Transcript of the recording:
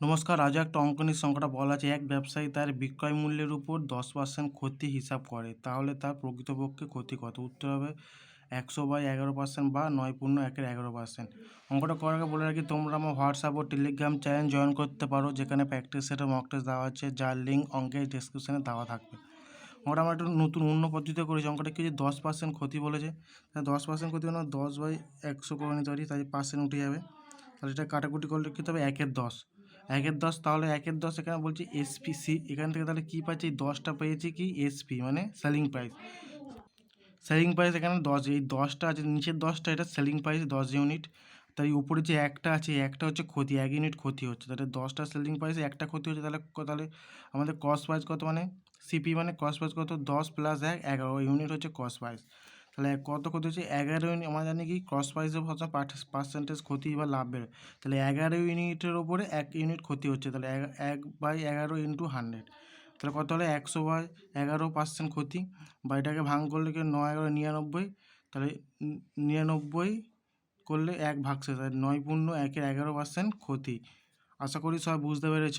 নমস্কার, আজ একটা অঙ্কনের সংখ্যাটা বলা আছে। এক ব্যবসায়ী তার বিক্রয় মূল্যের উপর দশ পার্সেন্ট ক্ষতি হিসাব করে। তাহলে তার প্রকৃতপক্ষে ক্ষতি কত? উত্তর হবে, একশো বাই এগারো পার্সেন্ট বা নয় পূর্ণ একের এগারো পার্সেন্ট অঙ্কটা করার আগে বলে রাখি, তোমরা আমার হোয়াটসঅ্যাপ ও টেলিগ্রাম চ্যানেল জয়েন করতে পারো, যেখানে প্র্যাকটিস সেট মক দেওয়া আছে, যার লিঙ্ক অঙ্কের ডিসক্রিপশানে দেওয়া থাকবে। অঙ্কটা আমরা একটু নতুন, অন্য পদ্ধতিতে করেছি। অঙ্কটা কি যে দশ পার্সেন্ট ক্ষতি বলেছে? দশ পার্সেন্ট ক্ষতি মানে দশ বাই একশো করে নিতে পারি তাই পার্সেন্ট উঠে যাবে। তাহলে এটা কাটাকুটি করলে কী হবে একের দশ। একের দশ, তাহলে একের দশ এখানে বলছি এসপি সি এখান থেকে তাহলে কী পাচ্ছি? দশটা পেয়েছি কি? এসপি মানে সেলিং প্রাইস সেলিং প্রাইস এখানে দশ, এই দশটা আছে, নিচের দশটা এটা সেলিং প্রাইস দশ ইউনিট তাই উপরে যে একটা আছে একটা হচ্ছে ক্ষতি, এক ইউনিট ক্ষতি হচ্ছে। তাহলে দশটা সেলিং প্রাইসে একটা ক্ষতি হচ্ছে, তাহলে তাহলে আমাদের কস্ট প্রাইস কত মানে? সিপি মানে কস্ট প্রাইস কত? দশ প্লাস এক, এগারো ইউনিট হচ্ছে কস্ট প্রাইস তাহলে কত ক্ষতি হচ্ছে? এগারো ইউনিট আমরা জানি কি ক্রস প্রাইসে পার্সেন্টেজ ক্ষতি বা লাভ তাহলে এগারো ইউনিটের ওপরে এক ইউনিট ক্ষতি হচ্ছে। তাহলে এক- বাই এগারো ইন্টু হান্ড্রেড। তাহলে কত হলে? একশো বাই এগারো পার্সেন্ট ক্ষতি। বা এটাকে ভাঙ করলে কি নয় এগারো নিরানব্বই? তাহলে নিরানব্বই করলে এক ভাগশে তাহলে নয় পূর্ণ একের এগারো পার্সেন্ট ক্ষতি। আশা করি সবাই বুঝতে পেরেছ।